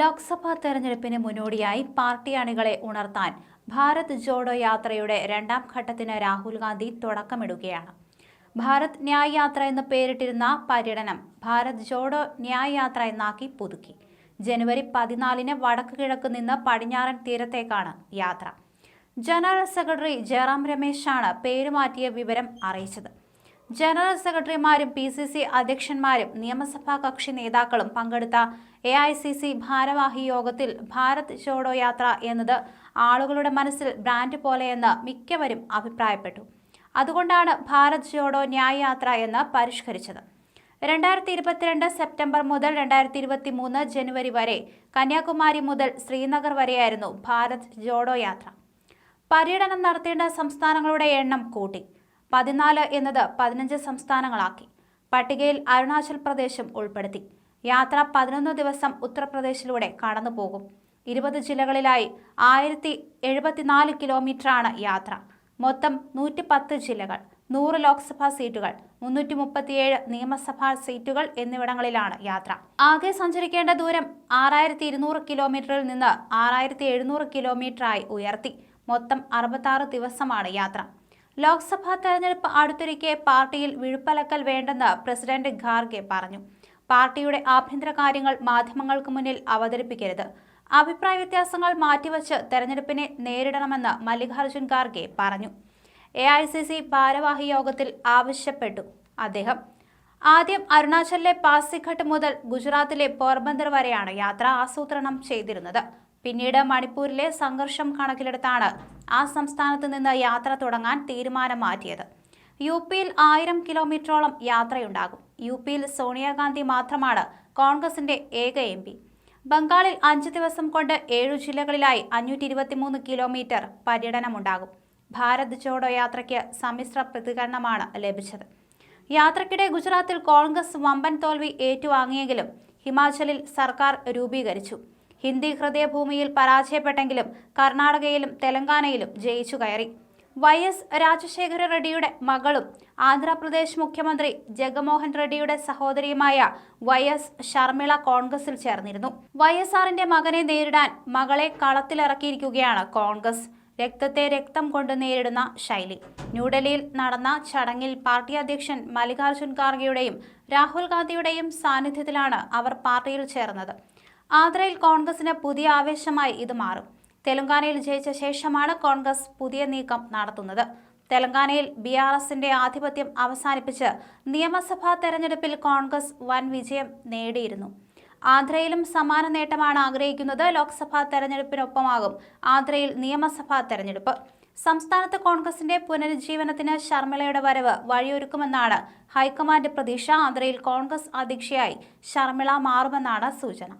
ലോക്സഭാ തെരഞ്ഞെടുപ്പിന് മുന്നോടിയായി പാർട്ടി അണികളെ ഉണർത്താൻ ഭാരത് ജോഡോ യാത്രയുടെ രണ്ടാം ഘട്ടത്തിന് രാഹുൽ ഗാന്ധി തുടക്കമിടുകയാണ്. ഭാരത് ന്യായ് യാത്ര എന്ന് പേരിട്ടിരുന്ന പര്യടനം ഭാരത് ജോഡോ ന്യായ് യാത്ര എന്നാക്കി പുതുക്കി. ജനുവരി പതിനാലിന് വടക്ക് കിഴക്ക് നിന്ന് പടിഞ്ഞാറൻ തീരത്തേക്കാണ് യാത്ര. ജനറൽ സെക്രട്ടറി ജയറാം രമേശാണ് പേരുമാറ്റിയ വിവരം അറിയിച്ചത്. ജനറൽ സെക്രട്ടറിമാരും പി സി സി അധ്യക്ഷന്മാരും നിയമസഭാ കക്ഷി നേതാക്കളും പങ്കെടുത്ത എ ഐ സി സി ഭാരവാഹി യോഗത്തിൽ ഭാരത് ജോഡോ യാത്ര എന്നത് ആളുകളുടെ മനസ്സിൽ ബ്രാൻഡ് പോലെയെന്ന് മിക്കവരും അഭിപ്രായപ്പെട്ടു. അതുകൊണ്ടാണ് ഭാരത് ജോഡോ ന്യായ യാത്ര എന്ന് പരിഷ്കരിച്ചത്. രണ്ടായിരത്തി ഇരുപത്തിരണ്ട് സെപ്റ്റംബർ മുതൽ രണ്ടായിരത്തി ഇരുപത്തി മൂന്ന് ജനുവരി വരെ കന്യാകുമാരി മുതൽ ശ്രീനഗർ വരെയായിരുന്നു ഭാരത് ജോഡോ യാത്ര. പര്യടനം നടത്തേണ്ട സംസ്ഥാനങ്ങളുടെ എണ്ണം കൂട്ടി. പതിനാല് എന്നത് പതിനഞ്ച് സംസ്ഥാനങ്ങളാക്കി. പട്ടികയിൽ അരുണാചൽ പ്രദേശും ഉൾപ്പെടുത്തി. യാത്ര പതിനൊന്ന് ദിവസം ഉത്തർപ്രദേശിലൂടെ കടന്നുപോകും. ഇരുപത് ജില്ലകളിലായി ആയിരത്തി എഴുപത്തിനാല് കിലോമീറ്ററാണ് യാത്ര. മൊത്തം നൂറ്റി പത്ത് ജില്ലകൾ നൂറ് ലോക്സഭാ സീറ്റുകൾ മുന്നൂറ്റി മുപ്പത്തിയേഴ് നിയമസഭാ സീറ്റുകൾ എന്നിവിടങ്ങളിലാണ് യാത്ര. ആകെ സഞ്ചരിക്കേണ്ട ദൂരം ആറായിരത്തി ഇരുന്നൂറ് കിലോമീറ്ററിൽ നിന്ന് ആറായിരത്തി എഴുന്നൂറ് കിലോമീറ്ററായി ഉയർത്തി. മൊത്തം അറുപത്താറ് ദിവസമാണ് യാത്ര. ലോക്സഭാ തെരഞ്ഞെടുപ്പ് അടുത്തിരിക്കെ പാർട്ടിയിൽ വിഴുപ്പലക്കൽ വേണ്ടെന്ന് പ്രസിഡന്റ് ഖാർഗെ പറഞ്ഞു. പാർട്ടിയുടെ ആഭ്യന്തര കാര്യങ്ങൾ മാധ്യമങ്ങൾക്ക് മുന്നിൽ അവതരിപ്പിക്കരുത്. അഭിപ്രായ വ്യത്യാസങ്ങൾ മാറ്റിവെച്ച് തെരഞ്ഞെടുപ്പിനെ നേരിടണമെന്ന് മല്ലികാർജുൻ ഖാർഗെ പറഞ്ഞു. എ ഐ സി സി ഭാരവാഹി യോഗത്തിൽ ആവശ്യപ്പെട്ടു അദ്ദേഹം. ആദ്യം അരുണാചലിലെ പാസിഘട്ട് മുതൽ ഗുജറാത്തിലെ പോർബന്ദർ വരെയാണ് യാത്ര ആസൂത്രണം ചെയ്തിരുന്നത്. പിന്നീട് മണിപ്പൂരിലെ സംഘർഷം കണക്കിലെടുത്താണ് ആ സംസ്ഥാനത്ത് നിന്ന് യാത്ര തുടങ്ങാൻ തീരുമാനം മാറ്റിയത്. യു പിയിൽ ആയിരം കിലോമീറ്ററോളം യാത്രയുണ്ടാകും. യു പിയിൽ സോണിയാഗാന്ധി മാത്രമാണ് കോൺഗ്രസിന്റെ ഏക എം പി. ബംഗാളിൽ അഞ്ച് ദിവസം കൊണ്ട് ഏഴു ജില്ലകളിലായി അഞ്ഞൂറ്റി ഇരുപത്തിമൂന്ന് കിലോമീറ്റർ പര്യടനമുണ്ടാകും. ഭാരത് ജോഡോ യാത്രയ്ക്ക് സമ്മിശ്ര പ്രതികരണമാണ് ലഭിച്ചത്. യാത്രക്കിടെ ഗുജറാത്തിൽ കോൺഗ്രസ് വമ്പൻ തോൽവി ഏറ്റുവാങ്ങിയെങ്കിലും ഹിമാചലിൽ സർക്കാർ രൂപീകരിച്ചു. ഹിന്ദി ഹൃദയഭൂമിയിൽ പരാജയപ്പെട്ടെങ്കിലും കർണാടകയിലും തെലങ്കാനയിലും ജയിച്ചു കയറി. വൈ എസ് രാജശേഖര റെഡ്ഡിയുടെ മകളും ആന്ധ്രാപ്രദേശ് മുഖ്യമന്ത്രി ജഗമോഹൻ റെഡ്ഡിയുടെ സഹോദരിയുമായ വൈ എസ് ഷർമിള കോൺഗ്രസിൽ ചേർന്നിരുന്നു. വൈ എസ് ആറിന്റെ മകനെ നേരിടാൻ മകളെ കളത്തിലിറക്കിയിരിക്കുകയാണ് കോൺഗ്രസ്. രക്തത്തെ രക്തം കൊണ്ട് നേരിടുന്ന ശൈലി. ന്യൂഡൽഹിയിൽ നടന്ന ചടങ്ങിൽ പാർട്ടി അധ്യക്ഷൻ മല്ലികാർജുൻ ഖാർഗെയുടെയും രാഹുൽ ഗാന്ധിയുടെയും സാന്നിധ്യത്തിലാണ് അവർ പാർട്ടിയിൽ ചേർന്നത്. ആന്ധ്രയിൽ കോൺഗ്രസിന് പുതിയ ആവേശമായി ഇത് മാറും. തെലങ്കാനയിൽ ജയിച്ച ശേഷമാണ് കോൺഗ്രസ് പുതിയ നീക്കം നടത്തുന്നത്. തെലങ്കാനയിൽ ബി ആർ എസിന്റെ ആധിപത്യം അവസാനിപ്പിച്ച് നിയമസഭാ തെരഞ്ഞെടുപ്പിൽ കോൺഗ്രസ് വൻ വിജയം നേടിയിരുന്നു. ആന്ധ്രയിലും സമാന നേട്ടമാണ് ആഗ്രഹിക്കുന്നത് ലോക്സഭാ തെരഞ്ഞെടുപ്പിനൊപ്പമാകും ആന്ധ്രയിൽ നിയമസഭാ തെരഞ്ഞെടുപ്പ്. സംസ്ഥാനത്ത് കോൺഗ്രസിന്റെ പുനരുജ്ജീവനത്തിന് ശർമിളയുടെ വരവ് വഴിയൊരുക്കുമെന്നാണ് ഹൈക്കമാൻഡ് പ്രതീക്ഷ. ആന്ധ്രയിൽ കോൺഗ്രസ് അധ്യക്ഷയായി ശർമിള മാറുമെന്നാണ് സൂചന.